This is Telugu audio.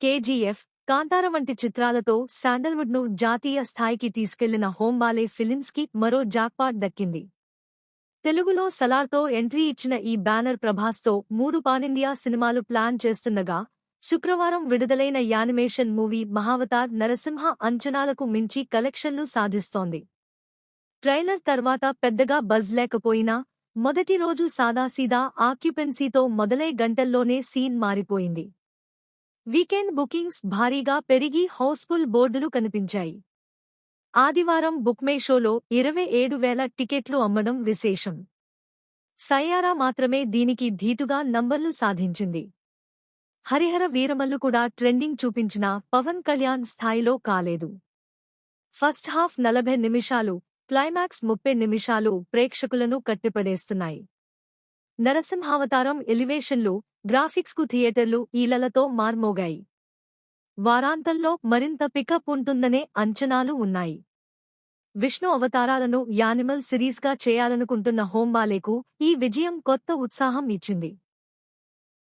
కేజీఎఫ్ కాంతార వంటి చిత్రాలతో శాండల్వుడ్ను జాతీయ స్థాయికి తీసుకెళ్ళిన హోంబాలే ఫిలిమ్స్కి మరో జాక్పాట్ దక్కింది. తెలుగులో సలార్తో ఎంట్రీ ఇచ్చిన ఈ బ్యానర్ ప్రభాస్తో మూడు పానిండియా సినిమాలు ప్లాన్ చేస్తుండగా శుక్రవారం విడుదలైన యానిమేషన్ మూవీ మహావతార్ నరసింహ అంచనాలకు మించి కలెక్షన్లు సాధిస్తోంది. ట్రైలర్ తర్వాత పెద్దగా బజ్ లేకపోయినా మొదటి రోజు సాదాసీదా ఆక్యుపెన్సీతో మొదలై గంటల్లోనే సీన్ మారిపోయింది. వీకెండ్ బుకింగ్స్ భారీగా పెరిగి హౌస్ఫుల్ బోర్డులు కనిపించాయి. ఆదివారం బుక్మేషోలో ఇరవై ఏడు వేల టికెట్లు అమ్మడం విశేషం. సయ్యారా మాత్రమే దీనికి ధీటుగా నంబర్లు సాధించింది. హరిహర వీరమల్లు కూడా ట్రెండింగ్ చూపించిన పవన్ కళ్యాణ్ స్థాయిలో కాలేదు. ఫస్ట్ హాఫ్ నలభై నిమిషాలు క్లైమాక్స్ ముప్పై నిమిషాలు ప్రేక్షకులను కట్టిపడేస్తున్నాయి. నరసింహావతారం ఎలివేషన్లు గ్రాఫిక్స్కు థియేటర్లు ఈలలతో మార్మోగాయి. వారాంతంలో మరింత పికప్ ఉంటుందనే అంచనాలు ఉన్నాయి. విష్ణు అవతారాలను యానిమల్ సిరీస్గా చేయాలనుకుంటున్న హోంబాలేకు ఈ విజయం కొత్త ఉత్సాహం ఇచ్చింది.